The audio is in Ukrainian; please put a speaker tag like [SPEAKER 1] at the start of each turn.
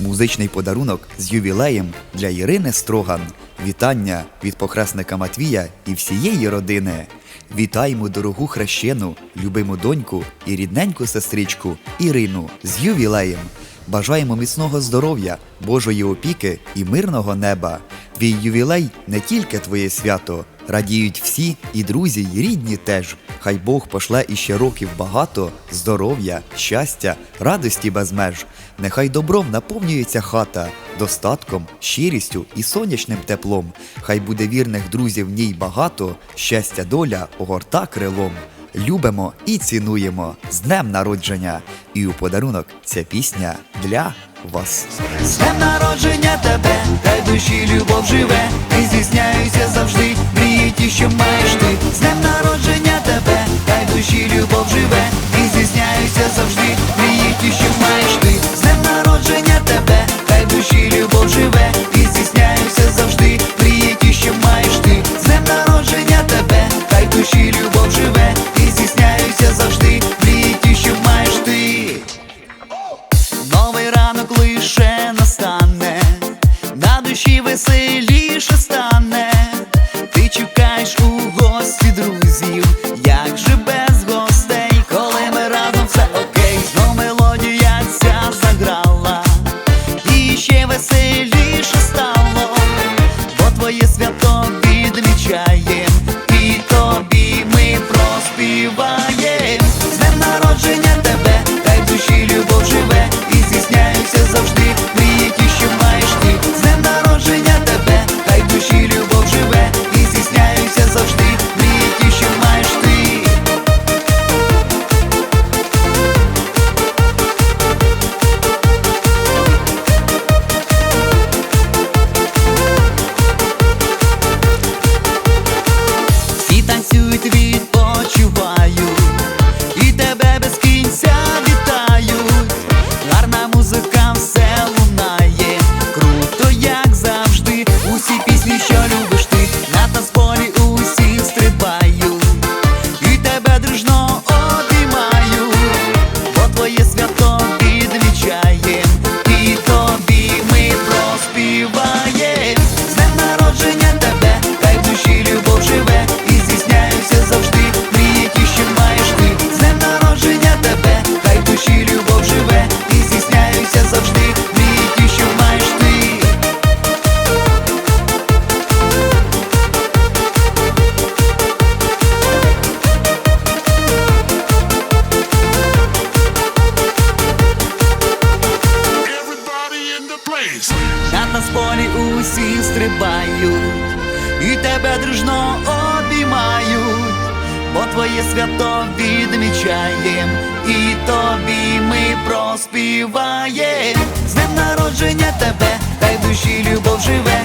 [SPEAKER 1] Музичний подарунок з ювілеєм для Ірини Строган. Вітання від похресника Матвія і всієї родини. Вітаємо дорогу хрещену, любиму доньку і рідненьку сестричку Ірину з ювілеєм. Бажаємо міцного здоров'я, Божої опіки і мирного неба. Твій ювілей не тільки твоє свято, радіють всі і друзі, і рідні теж. Хай Бог пошле іще років багато, здоров'я, щастя, радості без меж. Нехай добром наповнюється хата, достатком, щирістю і сонячним теплом. Хай буде вірних друзів в ній багато, щастя доля огорта крилом. Любимо і цінуємо з днем народження. І у подарунок ця пісня для вас.
[SPEAKER 2] З днем народження тебе, завжди, мріють, і що маєш ти. З днем народження відмічаєм, усі стрибають, і тебе дружно обіймають, бо твоє свято відмічаєм, і тобі ми проспіваєм. З днем народження тебе, хай й душі любов живе,